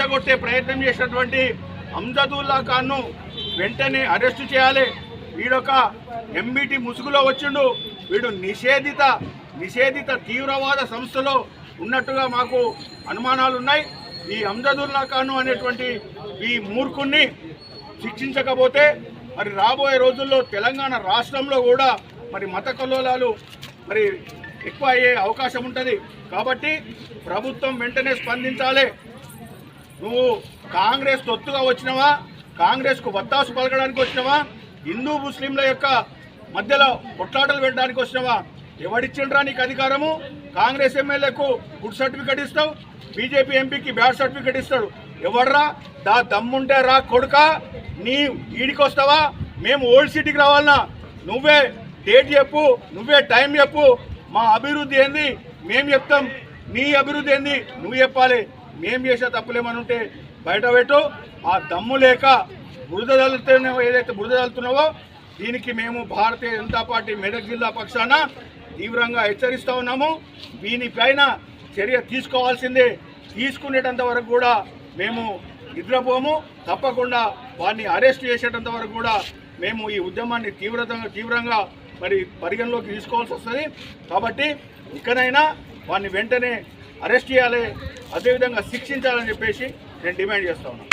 రెచ్చగొట్టే ప్రయత్నం చేసినటువంటి అంజదుల్లా ఖాన్ను వెంటనే అరెస్టు చేయాలి. వీడొక ఎంబీటీ ముసుగులో వచ్చిండు. వీడు నిషేధిత నిషేధిత తీవ్రవాద సంస్థలో ఉన్నట్టుగా మాకు అనుమానాలు ఉన్నాయి ఈ అంజదుల్లా ఖాను అనేటువంటి ఈ మూర్ఖుణ్ణి శిక్షించకపోతే మరి రాబోయే రోజుల్లో తెలంగాణ రాష్ట్రంలో కూడా మరి మత కల్లోలాలు మరి ఎక్కువ అయ్యే అవకాశం ఉంటుంది. కాబట్టి ప్రభుత్వం వెంటనే స్పందించాలి. నువ్వు కాంగ్రెస్ తొత్తుగా వచ్చినవా? కాంగ్రెస్కు వత్తాసు పలకడానికి వచ్చినవా? హిందూ ముస్లింల యొక్క మధ్యలో కొట్లాటలు పెట్టడానికి వచ్చినవా? ఎవడిచ్చిండ్రా నీకు అధికారము? కాంగ్రెస్ ఎమ్మెల్యేకు గుడ్ సర్టిఫికెట్ ఇస్తావు బీజేపీ ఎంపీకి బ్యాడ్ సర్టిఫికెట్ ఇస్తాడు. ఎవడ్రా దా దమ్ముంటే రా కొడుక నీ ఈడికి వస్తావా మేము ఓల్డ్ సిటీకి రావాలన్నా. నువ్వే డేట్ చెప్పు నువ్వే టైం చెప్పు. మా అభివృద్ధి ఏంది? మేము చెప్తాం. నీ అభివృద్ధి ఏంది? నువ్వు చెప్పాలి. మేము చేసే తప్పులేమని ఉంటే బయట పెట్టు ఆ దమ్ము లేక బురద చల్లుతున్నావో ఏదైతే బురద చల్లుతున్నావో దీనికి మేము భారతీయ జనతా పార్టీ మెదక్ జిల్లా పక్షాన తీవ్రంగా హెచ్చరిస్తూ ఉన్నాము. దీనిపైన చర్య తీసుకోవాల్సిందే. తీసుకునేటంత వరకు కూడా మేము నిద్రపోము. తప్పకుండా వారిని అరెస్ట్ చేసేటంత వరకు కూడా మేము ఈ ఉద్యమాన్ని తీవ్రతంగా తీవ్రంగా మరి పరిగణలోకి తీసుకోవాల్సి వస్తుంది. కాబట్టి ఇకనైనా వారిని వెంటనే అరెస్ట్ చేయాలి. అదేవిధంగా శిక్షించాలని చెప్పేసి నేను డిమాండ్ చేస్తా ఉన్నాను